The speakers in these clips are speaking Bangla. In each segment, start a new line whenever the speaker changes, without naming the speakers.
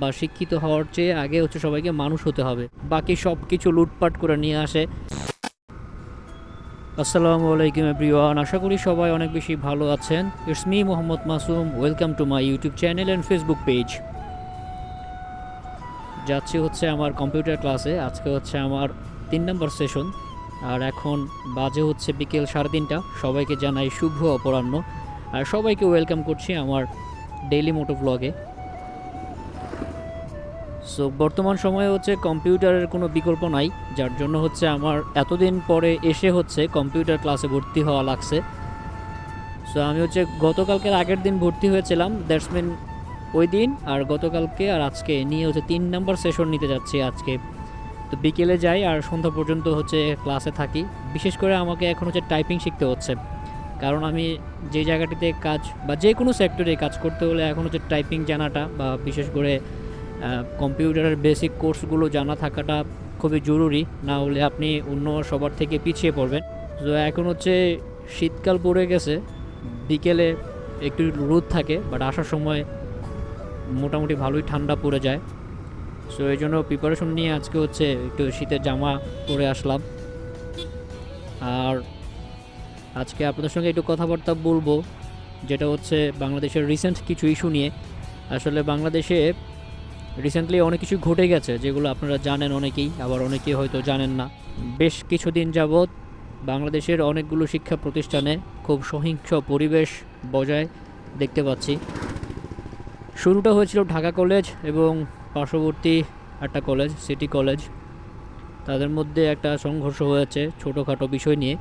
বা শিক্ষিত হওয়ার চেয়ে আগে হচ্ছে সবাইকে মানুষ হতে হবে। বাকি সব কিছু লুটপাট করে নিয়ে আসে। আসসালামু আলাইকুম এভরিওয়ান, আশা করি সবাই অনেক বেশি ভালো আছেন। It's me Mohammad Masum welcome to my YouTube channel and Facebook page যাচ্ছি হচ্ছে আমার কম্পিউটার ক্লাসে আজকে হচ্ছে আমার তিন নম্বর সেশন আর এখন বাজে হচ্ছে বিকেল সাড়ে তিনটা। সবাইকে জানাই শুভ অপরাহ্ন। আর সবাইকে ওয়েলকাম করছি আমার ডেইলি মোটো ব্লগে সো বর্তমান সময়ে হচ্ছে কম্পিউটারের কোনো বিকল্প নাই, যার জন্য হচ্ছে আমার এতদিন পরে এসে হচ্ছে কম্পিউটার ক্লাসে ভর্তি হওয়া লাগছে। সো আমি হচ্ছে গতকালকের আগের দিন ভর্তি হয়েছিলাম, দ্যাটস মিন ওই দিন আর গতকালকে আর আজকে নিয়ে হচ্ছে তিন নাম্বার সেশন নিতে যাচ্ছি আজকে। তো বিকেলে যাই আর সন্ধ্যা পর্যন্ত হচ্ছে ক্লাসে থাকি। বিশেষ করে আমাকে এখন হচ্ছে টাইপিং শিখতে হচ্ছে। কারণ আমি যে জায়গাটিতে কাজ বা যে কোনো সেক্টরে কাজ করতে হলে এখন হচ্ছে টাইপিং জানাটা বা বিশেষ করে কম্পিউটারের বেসিক কোর্সগুলো জানা থাকাটা খুবই জরুরি, না হলে আপনি অন্য সবার থেকে পিছিয়ে পড়বেন। তো এখন হচ্ছে শীতকাল পড়ে গেছে, বিকেলে একটু রোদ থাকে বাট আসার সময় মোটামুটি ভালোই ঠান্ডা পড়ে যায়। সো এই জন্য প্রিপারেশন নিয়ে আজকে হচ্ছে একটু শীতের জামা পরে আসলাম। আর আজকে আপনাদের সঙ্গে একটু কথাবার্তা বলব, যেটা হচ্ছে বাংলাদেশের রিসেন্ট কিছু ইস্যু নিয়ে। আসলে বাংলাদেশে রিসেন্টলি অনেক কিছু ঘটে গেছে যেগুলো আপনারা জানেন অনেকেই, আবার অনেকেই হয়তো জানেন না। বেশ কিছুদিন যাবৎ বাংলাদেশের অনেকগুলো শিক্ষা প্রতিষ্ঠানে খুব সহিংস পরিবেশ বজায় দেখতে পাচ্ছি। শুরুটা হয়েছিল ঢাকা কলেজ এবং পার্শ্ববর্তী একটা কলেজ, সিটি কলেজ। তাদের মধ্যে একটা সংঘর্ষ হয়েছে ছোটোখাটো বিষয় নিয়ে।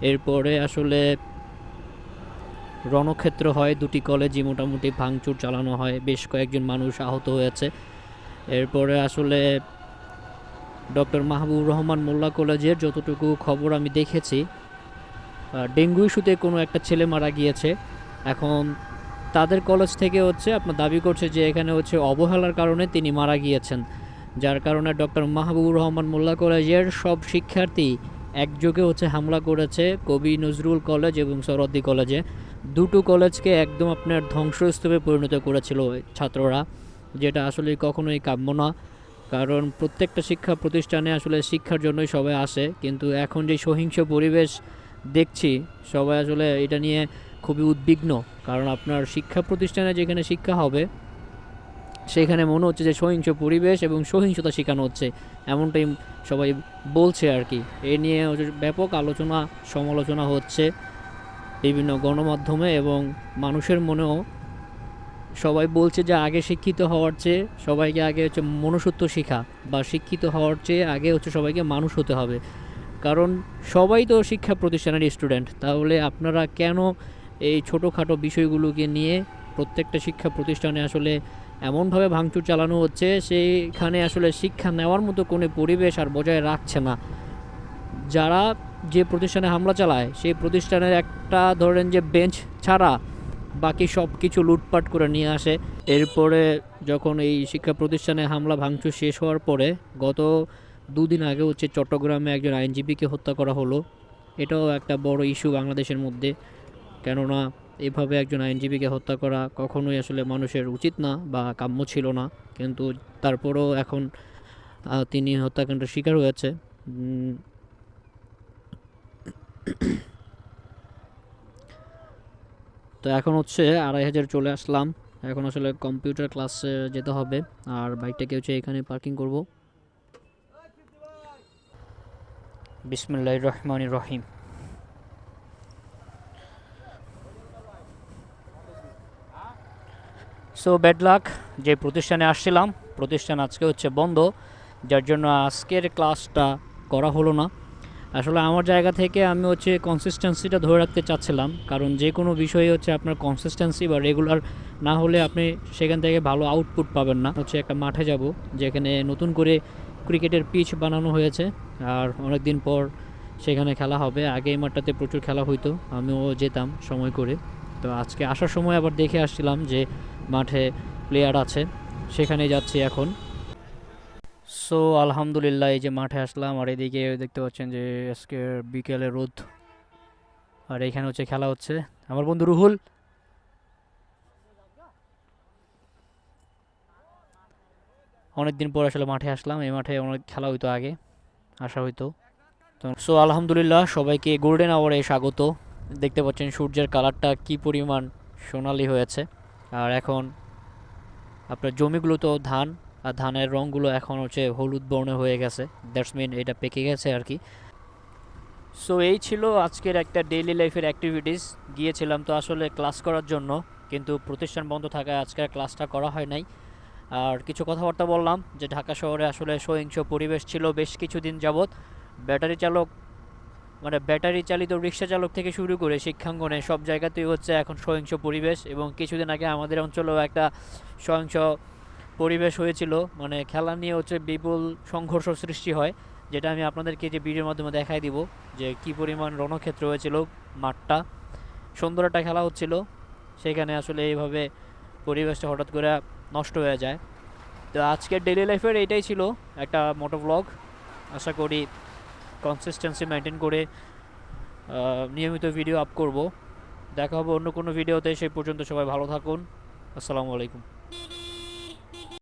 এরপরে আসলে রণক্ষেত্র হয়, দুটি কলেজই মোটামুটি ভাঙচুর চালানো হয়। বেশ কয়েকজন মানুষ আহত হয়েছে। এরপরে আসলে ডক্টর মাহবুব রহমান মোল্লা কলেজের যতটুকু খবর আমি দেখেছি ডেঙ্গু ইস্যুতে কোনো একটা ছেলে মারা গিয়েছে। এখন তাদের কলেজ থেকে হচ্ছে আপনার দাবি করছে যে এখানে হচ্ছে অবহেলার কারণে তিনি মারা গিয়েছেন। যার কারণে ডক্টর মাহবুবুর রহমান মোল্লা কলেজের সব শিক্ষার্থী একযোগে হচ্ছে হামলা করেছে কবি নজরুল কলেজ এবং সরদ্দি কলেজে। দুটো কলেজকে একদম আপনার ধ্বংসস্তূপে পরিণত করেছিল ছাত্ররা। যেটা আসলে কখনোই কাম্য না। কারণ প্রত্যেকটা শিক্ষা প্রতিষ্ঠানে আসলে শিক্ষার জন্যই সবাই আসে। কিন্তু এখন যে সহিংস পরিবেশ দেখছি, সবাই আসলে এটা নিয়ে খুবই উদ্বিগ্ন। কারণ আপনার শিক্ষা প্রতিষ্ঠানে যেখানে শিক্ষা হবে, সেখানে মনে হচ্ছে যে সহিংস পরিবেশ এবং সহিংসতা শেখানো হচ্ছে। এমনটাই সবাই বলছে আর কি। এ নিয়ে ব্যাপক আলোচনা, সমালোচনা হচ্ছে বিভিন্ন গণমাধ্যমে এবং মানুষের মনেও সবাই বলছে যে আগে শিক্ষিত হওয়ার চেয়ে সবাইকে আগে হচ্ছে মনুষ্যত্ব শেখা বা শিক্ষিত হওয়ার চেয়ে আগে হচ্ছে সবাইকে মানুষ হতে হবে। কারণ সবাই তো শিক্ষা প্রতিষ্ঠানের স্টুডেন্ট, তাহলে আপনারা কেন এই ছোটোখাটো বিষয়গুলোকে নিয়ে প্রত্যেকটা শিক্ষা প্রতিষ্ঠানে আসলে এমনভাবে ভাঙচুর চালানো হচ্ছে সেইখানে আসলে শিক্ষা নেওয়ার মতো কোনো পরিবেশ আর বজায় রাখছে না। যারা যে প্রতিষ্ঠানে হামলা চালায়, সেই প্রতিষ্ঠানের একটা ধরেন যে বেঞ্চ ছাড়া বাকি সব কিছু লুটপাট করে নিয়ে আসে। এরপরে যখন এই শিক্ষা প্রতিষ্ঠানে হামলা ভাঙচুর শেষ হওয়ার পরে গত দুদিন আগে হচ্ছে চট্টগ্রামে একজন আইনজীবীকে হত্যা করা হলো। এটাও একটা বড় ইস্যু বাংলাদেশের মধ্যে। কেননা এভাবে একজন আইনজীবীকে হত্যা করা কখনোই আসলে মানুষের উচিত না বা কাম্য ছিল না। কিন্তু তারপরও এখন তিনি হত্যাকাণ্ডের শিকার হয়েছে। তো এখন হচ্ছে আড়াই হাজার চলে আসলাম। এখন আসলে কম্পিউটার ক্লাসে যেতে হবে। আর বাইকটাকে হচ্ছে এখানে পার্কিং করব। বিসমুল্লাহ রহমান রহিম। সো ব্যাড লাক যে প্রতিষ্ঠানে আসছিলাম, প্রতিষ্ঠান আজকে হচ্ছে বন্ধ, যার জন্য আজকের ক্লাসটা করা হলো না। আসলে আমার জায়গা থেকে আমি হচ্ছে কনসিস্টেন্সিটা ধরে রাখতে চাচ্ছিলাম। কারণ যে কোনো বিষয়ে হচ্ছে আপনার কনসিস্টেন্সি বা রেগুলার না হলে আপনি সেখান থেকে ভালো আউটপুট পাবেন না। হচ্ছে একটা মাঠে যাব, যেখানে নতুন করে ক্রিকেটের পিচ বানানো হয়েছে। আর অনেক দিন পর সেখানে খেলা হবে। আগে এই মাঠটাতে প্রচুর খেলা হইতো, আমিও যেতাম সময় করে। তো আজকে আসার সময় আবার দেখে আসছিলাম যে মাঠে প্লেয়ার আছে, সেখানে যাচ্ছি এখন। সো আলহামদুলিল্লাহ, এই যে মাঠে আসলাম, আর এদিকে দেখতে পাচ্ছেন যে আজকে বিকেলে রোদ, আর এখানে হচ্ছে খেলা হচ্ছে। আমার বন্ধু রুহুল। অনেক দিন পর আসলে মাঠে আসলাম, এই মাঠে অনেক খেলা হইতো আগে আসা হইতো। তো সো আলহামদুলিল্লাহ, সবাইকে গোল্ডেন আওয়ারে স্বাগত। দেখতে পাচ্ছেন সূর্যের কালারটা কি পরিমাণ সোনালি হয়েছে। আর এখন আপনার জমিগুলো তো ধান আর ধানের রঙগুলো এখন হচ্ছে হলুদ বর্ণ হয়ে গেছে। দ্যাটস মিন এটা পেকে গেছে আর কি। সো এই ছিল আজকের একটা ডেইলি লাইফের অ্যাক্টিভিটিস গিয়েছিলাম তো আসলে ক্লাস করার জন্য, কিন্তু প্রতিষ্ঠান বন্ধ থাকায় আজকে ক্লাসটা করা হয় নাই। আর কিছু কথাবার্তা বললাম যে, ঢাকা শহরে আসলে সহিংস পরিবেশ ছিল বেশ কিছুদিন যাবৎ। ব্যাটারি চালক মানে ব্যাটারি চালিত রিক্সা চালক থেকে শুরু করে শিক্ষাঙ্গনে সব জায়গাতেই হচ্ছে এখন সহিংস পরিবেশ এবং কিছুদিন আগে আমাদের অঞ্চলেও একটা সহিংস পরিবেশ হয়েছিল মানে খেলা নিয়ে হচ্ছে বিপুল সংঘর্ষ সৃষ্টি হয়, যেটা আমি আপনাদেরকে যে ভিডিওর মাধ্যমে দেখাই দিব যে কি পরিমাণ রণক্ষেত্র হয়েছিল মাঠটা। সুন্দর একটা খেলা হচ্ছিল, সেখানে আসলে এইভাবে পরিবেশটা হঠাৎ করে নষ্ট হয়ে যায়। তো আজকের ডেইলি লাইফের এইটাই ছিল একটা মোটো ব্লগ আশা করি কনসিস্টেন্সি মেনটেন করে নিয়মিত ভিডিও আপ করব। দেখা হবে অন্য কোনো ভিডিওতে সেই পর্যন্ত সবাই ভালো থাকুন। আসসালামু আলাইকুম।